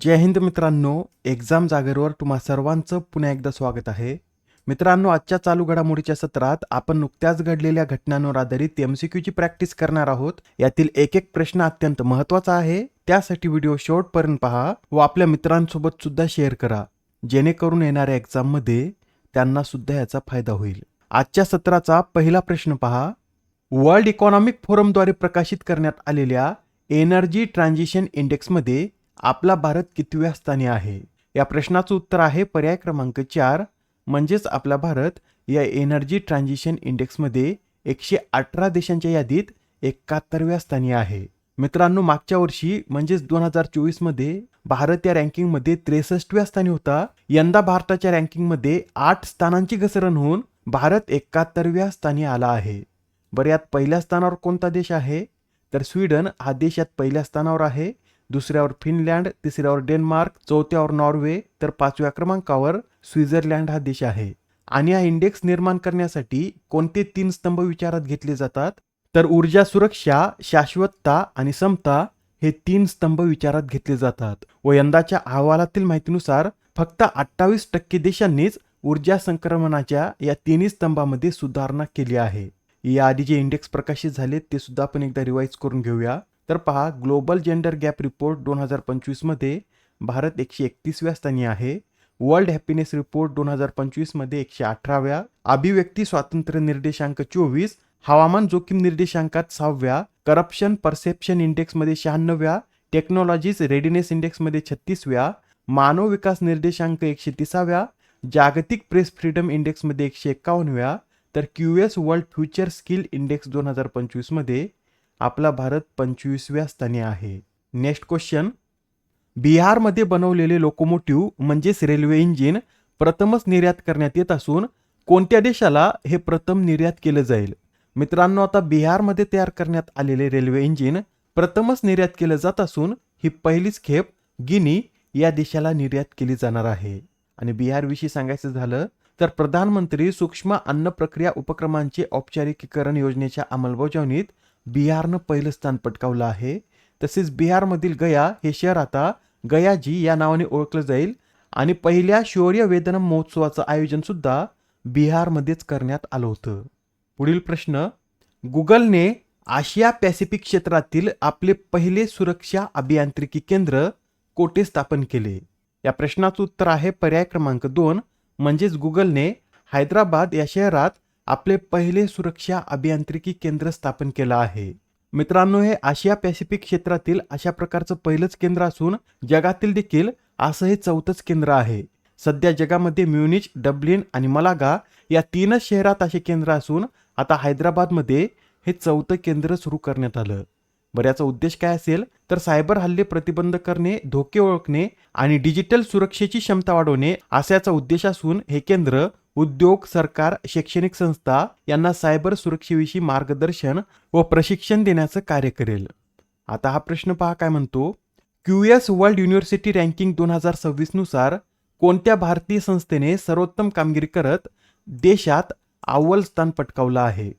जय हिंद मित्रांनो एक्झाम जागेवर तुम्हा सर्वांचं पुन्हा एकदा स्वागत आहे. मित्रांनो आजच्या चालू घडामोडीच्या सत्रात आपण नुकत्याच घडलेल्या घटनांवर आधारित एमसीक्यूची प्रॅक्टिस करणार आहोत. यातील एक एक प्रश्न अत्यंत महत्त्वाचा आहे. त्यासाठी व्हिडिओ शेवटपर्यंत पहा व आपल्या मित्रांसोबत सुद्धा शेअर करा. जेणेकरून येणाऱ्या एक्झाममध्ये त्यांना सुद्धा याचा फायदा होईल. आजच्या सत्राचा पहिला प्रश्न पहा. वर्ल्ड इकॉनॉमिक फोरमद्वारे प्रकाशित करण्यात आलेल्या एनर्जी ट्रान्झिशन इंडेक्समध्ये आपला भारत कितव्या स्थानी आहे? या प्रश्नाचं उत्तर आहे पर्याय क्रमांक चार म्हणजेच आपला भारत या एनर्जी ट्रान्झिशन इंडेक्समध्ये एकशे अठरा देशांच्या यादीत एकाहत्तरव्या स्थानी आहे. मित्रांनो मागच्या वर्षी म्हणजेच दोन हजार चोवीसमध्ये भारत या रँकिंगमध्ये त्रेसष्टव्या स्थानी होता. यंदा भारताच्या रँकिंगमध्ये आठ स्थानांची घसरण होऊन भारत एकाहत्तरव्या स्थानी आला आहे. बरं यात पहिल्या स्थानावर कोणता देश आहे? तर स्वीडन हा देश यात पहिल्या स्थानावर आहे. दुसऱ्यावर फिनलँड तिसऱ्यावर डेन्मार्क चौथ्यावर नॉर्वे तर पाचव्या क्रमांकावर स्वित्झर्लंड हा देश आहे. आणि हा इंडेक्स निर्माण करण्यासाठी कोणते तीन स्तंभ विचारात घेतले जातात? तर ऊर्जा सुरक्षा शाश्वतता आणि समता हे तीन स्तंभ विचारात घेतले जातात. व यंदाच्या अहवालातील माहितीनुसार फक्त अठ्ठावीस टक्के देशांनीच ऊर्जा संक्रमणाच्या या तिन्ही स्तंभामध्ये सुधारणा केली आहे. याआधी जे इंडेक्स प्रकाशित झाले ते सुद्धा आपण एकदा रिवाईज करून घेऊया. तर पहा ग्लोबल जेंडर गॅप रिपोर्ट दोन हजार पंचवीसमध्ये भारत एकशे एकतीसव्या स्थानी आहे. वर्ल्ड हॅपीनेस रिपोर्ट दोन हजार पंचवीसमध्ये एकशे अठराव्या. अभिव्यक्ती स्वातंत्र्य निर्देशांक चोवीस. हवामान जोखीम निर्देशांकात सहाव्या. करप्शन परसेप्शन इंडेक्समध्ये शहाण्णव्या. टेक्नॉलॉजीज रेडिनेस इंडेक्समध्ये छत्तीसव्या. मानव विकास निर्देशांक एकशे तिसाव्या. जागतिक प्रेस फ्रीडम इंडेक्समध्ये एकशे एक्कावन्नव्या तर Q S world future skill index दोन हजार पंचवीसमध्ये आपला भारत पंचवीसव्या स्थानी आहे. नेक्स्ट क्वेश्चन बिहारमध्ये बनवलेले लोकोमोटिव्ह म्हणजेच रेल्वे इंजिन प्रथमच निर्यात करण्यात येत असून कोणत्या देशाला हे प्रथम निर्यात केलं जाईल? मित्रांनो आता बिहारमध्ये तयार करण्यात आलेले रेल्वे इंजिन प्रथमच निर्यात केलं जात असून ही पहिलीच खेप गिनी या देशाला निर्यात केली जाणार आहे. आणि बिहारविषयी सांगायचं झालं तर प्रधानमंत्री सूक्ष्म अन्न प्रक्रिया उपक्रमांचे औपचारिकीकरण योजनेच्या अंमलबजावणीत बिहारनं पहिलं स्थान पटकावलं आहे. तसेच बिहारमधील गया हे शहर आता गयाजी या नावाने ओळखलं जाईल. आणि पहिल्या शौर्य वेदनम महोत्सवाचं आयोजन सुद्धा बिहारमध्येच करण्यात आलं होतं. पुढील प्रश्न गुगलने आशिया पॅसिफिक क्षेत्रातील आपले पहिले सुरक्षा अभियांत्रिकी केंद्र कोठे स्थापन केले? या प्रश्नाचं उत्तर आहे पर्याय क्रमांक दोन म्हणजेच गुगलने हैदराबाद या शहरात आपले पहिले सुरक्षा अभियांत्रिकी केंद्र स्थापन केलं आहे. मित्रांनो हे आशिया पॅसिफिक क्षेत्रातील अशा प्रकारचं पहिलंच केंद्र असून जगातील देखील असं हे चौथंच केंद्र आहे. सध्या जगामध्ये म्युनिच डब्लिन आणि मलागा या तीनच शहरात असे केंद्र असून आता हैदराबादमध्ये हे चौथं केंद्र सुरू करण्यात आलं. बरं याचा उद्देश काय असेल तर सायबर हल्ले प्रतिबंध करणे धोके ओळखणे आणि डिजिटल सुरक्षेची क्षमता वाढवणे असा याचा उद्देश असून हे केंद्र उद्योग सरकार शैक्षणिक संस्था यांना सायबर सुरक्षेविषयी मार्गदर्शन व प्रशिक्षण देण्याचं कार्य करेल. आता हा प्रश्न पहा काय म्हणतो? Q S world university ranking दोन हजार सव्वीसनुसार कोणत्या भारतीय संस्थेने सर्वोत्तम कामगिरी करत देशात अव्वल स्थान पटकावलं आहे?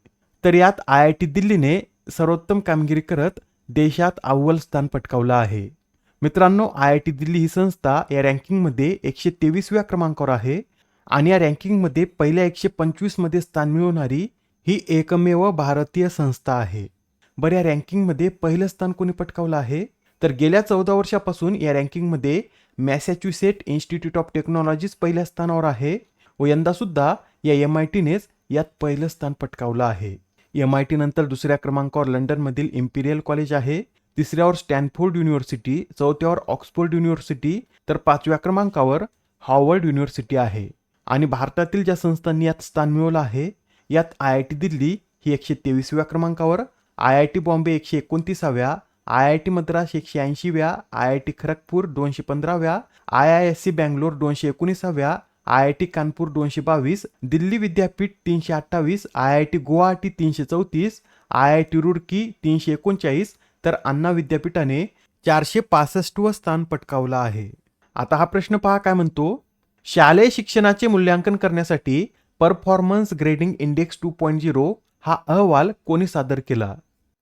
तर यात आय आय टी दिल्लीने सर्वोत्तम कामगिरी करत देशात अव्वल स्थान पटकावलं आहे. मित्रांनो आय आय टी दिल्ली ही संस्था या रँकिंगमध्ये एकशे तेवीसव्या क्रमांकावर आहे. आणि या रँकिंगमध्ये पहिल्या एकशे पंचवीसमध्ये स्थान मिळवणारी ही एकमेव भारतीय संस्था आहे. बरं या रँकिंगमध्ये पहिलं स्थान कोणी पटकावलं आहे? तर गेल्या चौदा वर्षापासून या रँकिंगमध्ये मॅसॅच्युसेट इन्स्टिट्यूट ऑफ टेक्नॉलॉजीज पहिल्या स्थानावर आहे व यंदासुद्धा या एम आय टीनेच यात पहिलं स्थान पटकावलं आहे. एम आय टी नंतर दुसऱ्या क्रमांकावर लंडनमधील इम्पिरियल कॉलेज आहे तिसऱ्यावर स्टॅनफोर्ड युनिव्हर्सिटी चौथ्यावर ऑक्सफोर्ड युनिव्हर्सिटी तर पाचव्या क्रमांकावर हॉवर्ड युनिव्हर्सिटी आहे. आणि भारतातील ज्या संस्थांनी यात स्थान मिळवलं आहे यात आय आय टी दिल्ली ही एकशे तेवीसव्या क्रमांकावर आय आय टी बॉम्बे एकशे एकोणतीसाव्या आय आय टी मद्रास एकशे ऐंशीव्या आय आय टी खरगपूर दोनशे पंधराव्या I I S C Bangalore दोनशे एकोणीसाव्या आय आय टी कानपूर दोनशे बावीस दिल्ली विद्यापीठ तीनशे अठ्ठावीस आय आय टी गुवाहाटी तीनशे चौतीस आय आय टी रुडकी तीनशे एकोणचाळीस तर अण्णा विद्यापीठाने चारशे पासष्टवं स्थान पटकावलं आहे. आता हा प्रश्न पहा काय म्हणतो? शालेय शिक्षणाचे मूल्यांकन करण्यासाठी performance grading index two point zero हा अहवाल कोणी सादर केला?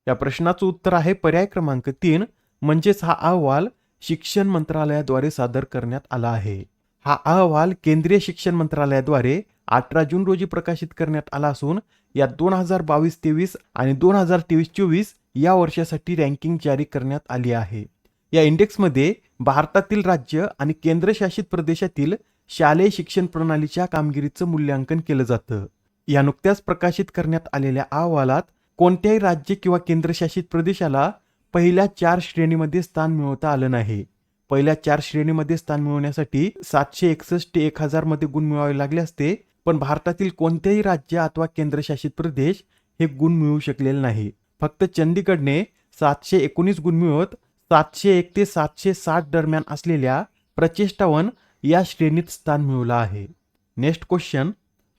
या प्रश्नाचं उत्तर आहे पर्याय क्रमांक तीन म्हणजेच हा अहवाल शिक्षण मंत्रालयाद्वारे सादर करण्यात आला आहे. हा अहवाल केंद्रीय शिक्षण मंत्रालयाद्वारे अठरा जून रोजी प्रकाशित करण्यात आला असून यात दोन हजार बावीस तेवीस आणि दोन हजार तेवीस चोवीस या वर्षासाठी रँकिंग जारी करण्यात आली आहे. या इंडेक्समध्ये भारतातील राज्य आणि केंद्रशासित प्रदेशातील शालेय शिक्षण प्रणालीच्या कामगिरीचं मूल्यांकन केलं जातं. या नुकत्याच प्रकाशित करण्यात आलेल्या अहवालात कोणत्याही राज्य किंवा केंद्रशासित प्रदेशाला पहिल्या चार श्रेणीमध्ये स्थान मिळवता आलं नाही. पहिल्या चार श्रेणीमध्ये स्थान मिळवण्यासाठी सातशे एकसष्ट एक हजारमध्ये गुण मिळवावे लागले असते पण भारतातील कोणतेही राज्य अथवा केंद्रशासित प्रदेश हे गुण मिळवू शकलेले नाही. फक्त चंदीगडने सातशे एकोणीस गुण मिळवत सातशे एक ते सातशे साठ दरम्यान असलेल्या प्रचेष्टावन या श्रेणीत स्थान मिळवलं आहे. नेक्स्ट क्वेश्चन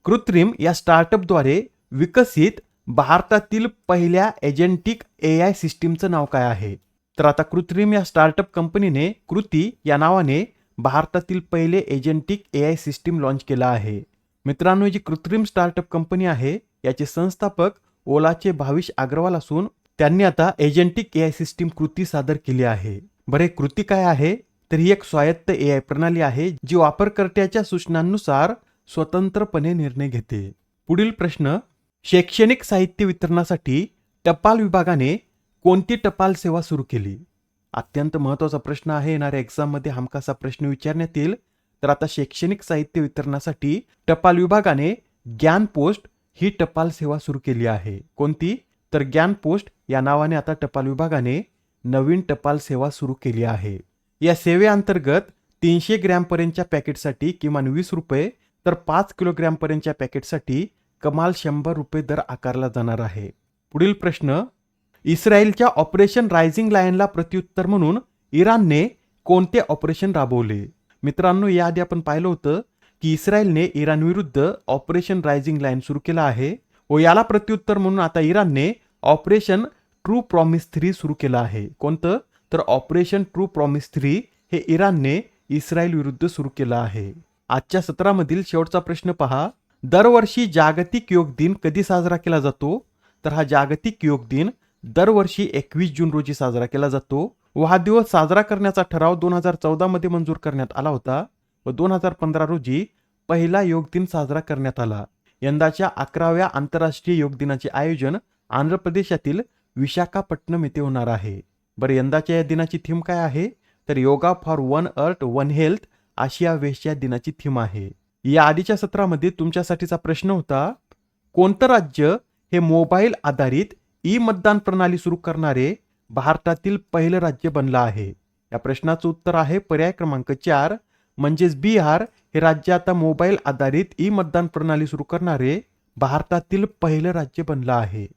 कृत्रिम या स्टार्टअपद्वारे विकसित भारतातील पहिल्या एजेंटिक ए आय सिस्टीमचं नाव काय आहे? तर आता कृत्रिम या स्टार्टअप कंपनीने कृती या नावाने भारतातील पहिले agentic A I system launch केला आहे. मित्रांनो जी कृत्रिम स्टार्टअप कंपनी आहे याचे संस्थापक ओलाचे भाविश अग्रवाल असून त्यांनी आता एजंटिक ए आय सिस्टीम कृती सादर केली आहे. बरे कृती काय आहे? तर ही एक स्वायत्त ए आय प्रणाली आहे जी वापरकर्त्याच्या सूचनांनुसार स्वतंत्रपणे निर्णय घेते. पुढील प्रश्न शैक्षणिक साहित्य वितरणासाठी टपाल विभागाने कोणती टपाल सेवा सुरू केली? अत्यंत महत्त्वाचा प्रश्न आहे येणाऱ्या एक्झाममध्ये हमकासा प्रश्न विचारण्यात येईल. तर आता शैक्षणिक साहित्य वितरणासाठी टपाल विभागाने ज्ञान पोस्ट ही टपाल सेवा सुरू केली आहे. कोणती? तर ज्ञान पोस्ट या नावाने आता टपाल विभागाने नवीन टपाल सेवा सुरू केली आहे. या सेवेअंतर्गत तीनशे ग्रॅमपर्यंतच्या पॅकेटसाठी किमान वीस रुपये तर पाच किलोग्रॅमपर्यंतच्या पॅकेटसाठी कमाल शंभर रुपये दर आकारला जाणार आहे. पुढील प्रश्न इस्रायलच्या ऑपरेशन रायझिंग लायनला प्रत्युत्तर म्हणून इराणने कोणते ऑपरेशन राबवले? मित्रांनो याआधी आपण पाहिलं होतं की इस्रायलने इराणविरुद्ध ऑपरेशन रायझिंग लाईन सुरू केला आहे व याला प्रत्युत्तर म्हणून आता इराणने ऑपरेशन ट्रू प्रॉमिस थ्री सुरू केलं आहे. कोणतं? तर ऑपरेशन ट्रू प्रॉमिस थ्री हे इराणने इस्रायल विरुद्ध सुरू केलं आहे. आजच्या सत्रामधील शेवटचा प्रश्न पहा. दरवर्षी जागतिक योग दिन कधी साजरा केला जातो? तर हा जागतिक योग दिन दरवर्षी एकवीस जून रोजी साजरा केला जातो व हा दिवस साजरा करण्याचा ठराव दोन हजार चौदा मध्ये मंजूर करण्यात आला होता व दोन हजार पंधरा रोजी पहिला योग दिन साजरा करण्यात आला. यंदाच्या अकराव्या आंतरराष्ट्रीय योग दिनाचे आयोजन आंध्र प्रदेशातील विशाखापट्टणम येथे होणार आहे. बरं यंदाच्या या दिनाची थीम काय आहे? तर yoga for one earth one health आशिया या या दिनाची थीम आहे. या आधीच्या सत्रामध्ये तुमच्यासाठीचा प्रश्न होता कोणतं राज्य हे मोबाईल आधारित ई मतदान प्रणाली सुरू करणारे भारतातील पहिलं राज्य बनलं आहे? या प्रश्नाचं उत्तर आहे पर्याय क्रमांक चार म्हणजेच बिहार हे राज्य आता मोबाईल आधारित ई मतदान प्रणाली सुरू करणारे भारतातील पहिलं राज्य बनलं आहे.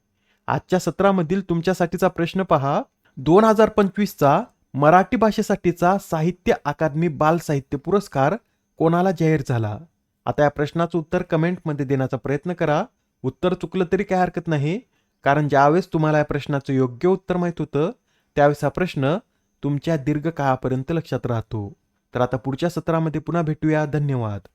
आजच्या सत्रामधील तुमच्यासाठीचा प्रश्न पहा दोन हजार पंचवीसचा मराठी भाषेसाठीचा साहित्य अकादमी बाल साहित्य पुरस्कार कोणाला जाहीर झाला? आता या प्रश्नाचं उत्तर कमेंटमध्ये देण्याचा प्रयत्न करा. उत्तर चुकलं तरी काय हरकत नाही कारण ज्यावेळेस तुम्हाला या प्रश्नाचं योग्य उत्तर माहीत होतं त्यावेळेस हा प्रश्न तुमच्या दीर्घकाळापर्यंत लक्षात राहतो. तर आता पुढच्या सत्रामध्ये पुन्हा भेटूया. धन्यवाद.